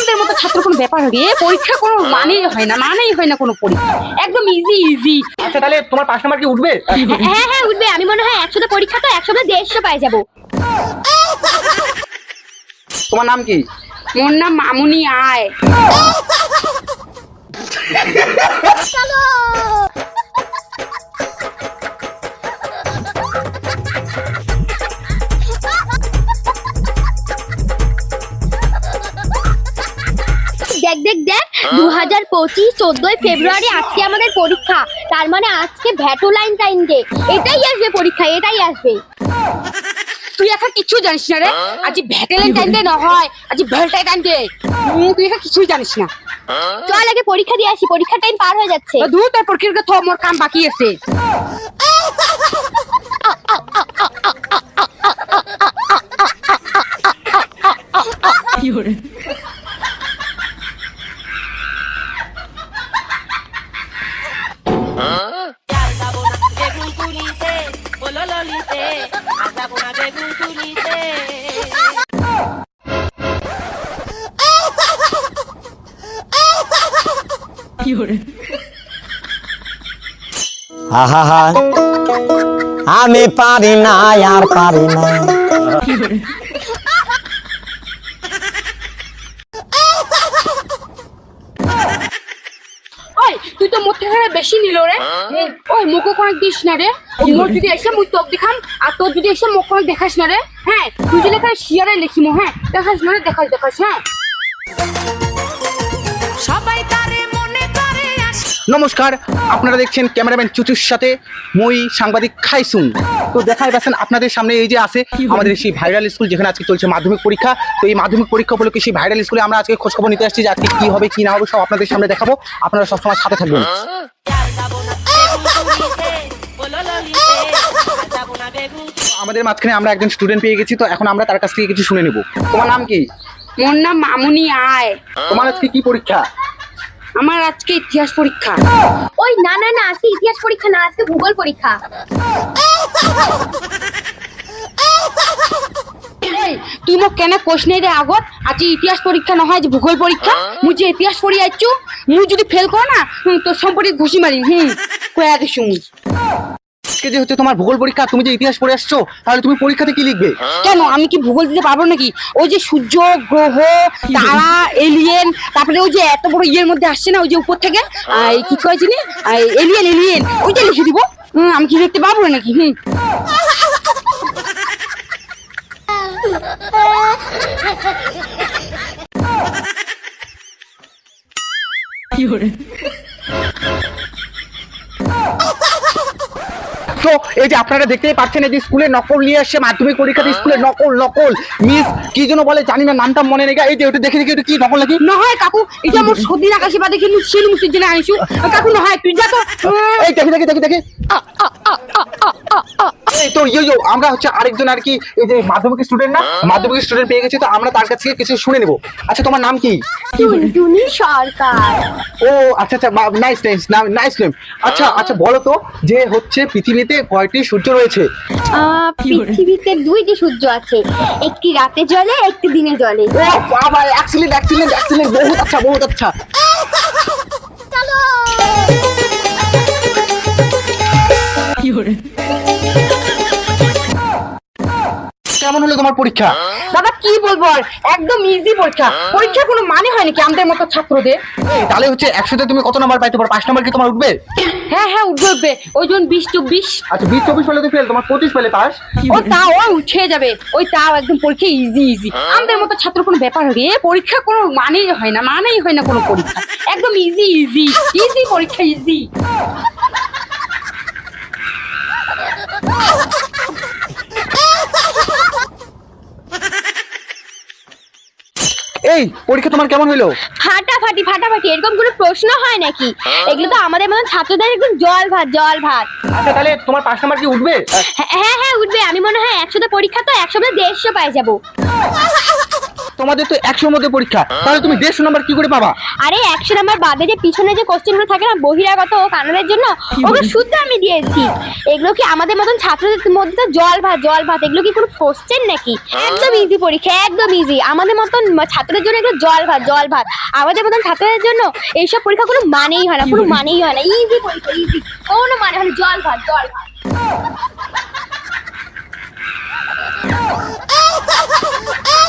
আমাদের মতো ছাত্র কোনো ব্যাপার হবে পরীক্ষা কোনো মানেই হয় না মানেই হয় না কোনো পরীক্ষা। একদম ইজি ইজি আচ্ছা তাহলে তোমার পাঁচ নাম্বার কি উঠবে? হ্যাঁ হ্যাঁ উঠবে। আমি মনে হয় একশোতে পরীক্ষা তো একশোতে দেড়শো পাই যাব। তোমার নাম কি? মোর নাম মামুনি আয়। দেখ দেখ দেখ। দু হাজার পঁচিশ চোদ্দই ফেব্রুয়ারি আজকে আমাদের পরীক্ষা। তার মানে আজকে ভ্যাটোলাইন টাইম ডে এটাই আসবে পরীক্ষা এটাই আসবে। তুই এখন কিছু জানিস না রে? আজ ভ্যাটেলেন টাইম দে নহয় আজ ভ্যালটাই টাইম দে তুই এখন কিছুই জানিস না। চল আগে পরীক্ষা দিয়ে আসি পরীক্ষার টাইম পার হয়ে যাচ্ছে। দু তোর মোর কাম বাকি আছে। Aldabona আহা আমি পারি না আর পারি না তুই তো থেকে বেশি নিল রে। ওই মুখে কয়েক দিস না রে। মোর যদি এসে মুই তোক দেখাম আর তোর যদি এসে মুখ দেখাস না রে হ্যাঁ? তুই যদি এখানে শিয়ারে লিখিমো হ্যাঁ? দেখাস না রে দেখাস দেখাস হ্যাঁ? সবাই তারে মনে করে নমস্কার আপনারা দেখছেন ক্যামেরাম্যান চুচুর সাথে মই সাংবাদিক খাইসুন। তো দেখাই পাচ্ছেন আপনাদের সামনে এই যে আছে আমাদের সেই ভাইরাল স্কুল যেখানে আজকে চলছে মাধ্যমিক পরীক্ষা। তো এই মাধ্যমিক পরীক্ষা উপলক্ষে সেই ভাইরাল স্কুলে আমরা আজকে খোঁজখবর নিতে আসছি যে আজকে কি হবে কি না হবে সব আপনাদের সামনে দেখাবো। আপনারা সবসময় সাথে থাকবেন। আমাদের মাঝখানে আমরা একজন স্টুডেন্ট পেয়ে গেছি তো এখন আমরা তার কাছ থেকে কিছু শুনে নেব। তোমার নাম কি? মোর নাম মামুনি আয়। তোমার আজকে কি পরীক্ষা? আমার আজকে ইতিহাস পরীক্ষা। ওই না না না আজকে ইতিহাস পরীক্ষা না আজকে ভূগোল পরীক্ষা। এই, তুই মোক কেনে কোশ নেই রে আগত? আজি ইতিহাস পরীক্ষা নহয় যে ভূগোল পরীক্ষা। মুই যে ইতিহাস পড়ি আইছু মুই যদি ফেল কর না হুম, তোর সম্পর্কে ঘুষি মারি হুম। কয়া দিছু মুই। আজকে যে হচ্ছে তোমার ভূগোল পরীক্ষা তুমি যে ইতিহাস পড়ে আসছো তাহলে তুমি পরীক্ষাতে কি লিখবে? কেন? আমি কি ভূগোল দিতে পারব নাকি? ওই যে সূর্য গ্রহ তারা এলিয়েন তারপরে ওই যে এত বড় ইয়ের মধ্যে আসছে না ওই যে উপর থেকে? আই, কি কয় জানি এলিয়েন এলিয়েন ওইটা লিখে দিব। হুম, আমি কি লিখতে পারব নাকি? হুম। তো এই যে আপনারা দেখতেই পাচ্ছেন এই যে স্কুলে নকল নিয়ে আসছে মাধ্যমিক পরীক্ষাতে স্কুলে নকল নকল মিস কি জন্য বলে জানি না নামটা মনে নেই এই যে ওটা দেখে দেখে কি নকল নাকি? নহয় কাকু এটা আমার সর্দি আকাশে বা দেখে মুই শিল মুসির জন্য আনিছু কাকু নহয় তুই যা তো। এই দেখে দেখে দেখে দেখি। তো ইয়ো ইয়ো আমরা হচ্ছে আরেকজন আর কি এই যে মাধ্যমিক স্টুডেন্ট না মাধ্যমিক স্টুডেন্ট পেয়ে গেছি তো আমরা তার কাছ থেকে কিছু শুনে নেব। আচ্ছা তোমার নাম কি? টুনটুনি সরকার। ও আচ্ছা আচ্ছা নাইস নাইস নাইস নেম আচ্ছা আচ্ছা বলো তো যে হচ্ছে পৃথিবীতে কয়টি সূর্য রয়েছে? আহ, পৃথিবীতে দুইটি সূর্য আছে একটি রাতে জ্বলে একটি দিনে জ্বলে। ও বাবা এক্সিলেন্ট এক্সিলেন্ট এক্সিলেন্ট বহুত আচ্ছা বহুত আচ্ছা। কেমন হলো তোমার পরীক্ষা? দাদা কি বলব আর? একদম ইজি পরীক্ষা। পরীক্ষা কোনো মানে হয় নাকি আমাদের মতো ছাত্রদের? এই, তাহলে হচ্ছে একশোতে তুমি কত নাম্বার পাইতে পারো? পাঁচ নাম্বার কি তোমার উঠবে? হ্যাঁ হ্যাঁ উঠবে উঠবে। ওই জন বিশ চব্বিশ। আচ্ছা বিশ চব্বিশ পেলে তো ফেল তোমার পঁচিশ পেলে পাস। ও তাও ও উঠে যাবে। ওই তাও একদম পরীক্ষা ইজি ইজি আমাদের মতো ছাত্র কোনো ব্যাপার হবে? এ পরীক্ষা কোনো মানেই হয় না মানেই হয় না কোনো পরীক্ষা। একদম ইজি ইজি ইজি পরীক্ষা ইজি এই পরীক্ষা তোমার কেমন হলো? ফাটাফাটি ফাটাফাটি এরকম কোনো প্রশ্ন হয় নাকি? এগুলো তো আমাদের মতন ছাত্রদের একদম জল ভাত জল ভাত। আচ্ছা তাহলে তোমার পাঁচ নাম্বার কি উঠবে? হ্যাঁ হ্যাঁ হ্যাঁ উঠবে। আমি মনে হয় একশোতে পরীক্ষা তো একশোতে দেড়শো পাই যাব। তোমাদের তো একশো মধ্যে পরীক্ষা। তাহলে তুমি দেড়শো নাম্বার কি করে পাবা? আরে একশো নাম্বার বাদে যে পিছনে যে কোশ্চেনগুলো থাকে না বহিরাগত ও কানাদের জন্য ওগুলো শুদ্ধ আমি দিয়েছি। এগুলো কি আমাদের মতন ছাত্রদের মধ্যে তো জল ভাত জল ভাত এগুলো কি কোনো কোশ্চেন নাকি? হ্যাঁ। একদম ইজি পরীক্ষা একদম ইজি আমাদের মতন ছাত্রদের জন্য এগুলো জল ভাত জল ভাত। আমাদের মতন ছাত্রদের জন্য এইসব পরীক্ষা কোনো মানেই হয় না কোনো মানেই হয় না। ইজি পরীক্ষা ইজি কোনো মানে হয় না জল ভাত জল ভাত। oh!